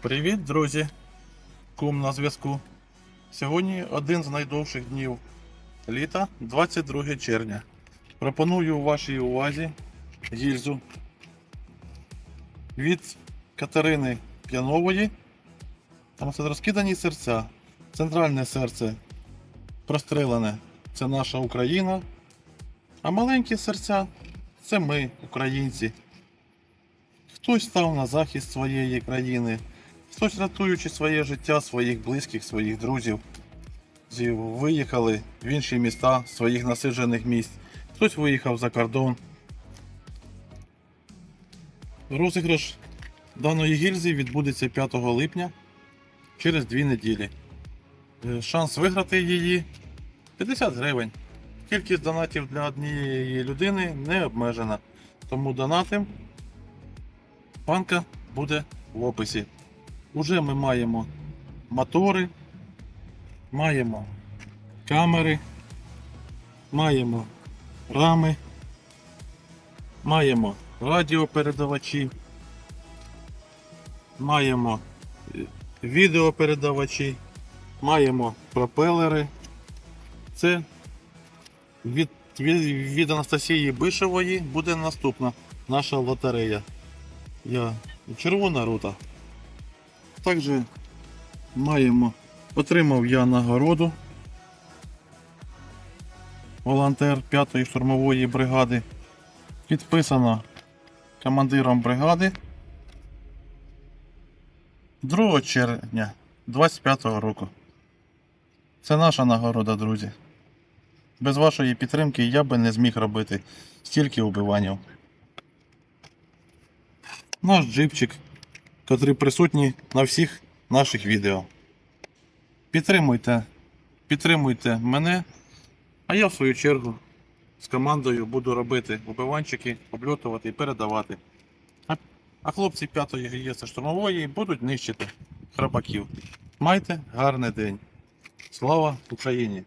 Привіт, друзі! Кум на зв'язку. Сьогодні один з найдовших днів літа, 22 червня. Пропоную вашій увазі гільзу від Катерини П'янової. Там це розкидані серця. Центральне серце прострелене це наша Україна. А маленькі серця це ми, українці. Хтось став на захист своєї країни, хтось рятуючи своє життя, своїх близьких, своїх друзів, виїхали в інші міста своїх насиджених місць, хтось виїхав за кордон. Розіграш даної гільзи відбудеться 5 липня через 2 неділі. Е, Шанс виграти її 50 гривень. Кількість донатів для однієї людини не обмежена, тому донатим банка буде в описі. Уже ми маємо мотори, маємо камери, маємо рами, маємо радіопередавачі, маємо е, відеопередавачі, маємо пропелери. Це від, від, від Анастасії Бишевої буде наступна наша лотерея. Я червона рута. Також маємо, отримав я нагороду. Волонтер 5-ї штурмової бригади. Підписано командиром бригади 2 червня 25-го року. Це наша нагорода, друзі. Без вашої підтримки я би не зміг робити стільки убиванів наш джипчик, котрий присутній на всіх наших відео. Підтримуйте, підтримуйте мене, а я в свою чергу з командою буду робити убиванчики, обльотувати і передавати. А хлопці 5-ї ГЄС штурмової будуть нищити храбаків. Майте гарний день. Слава Україні!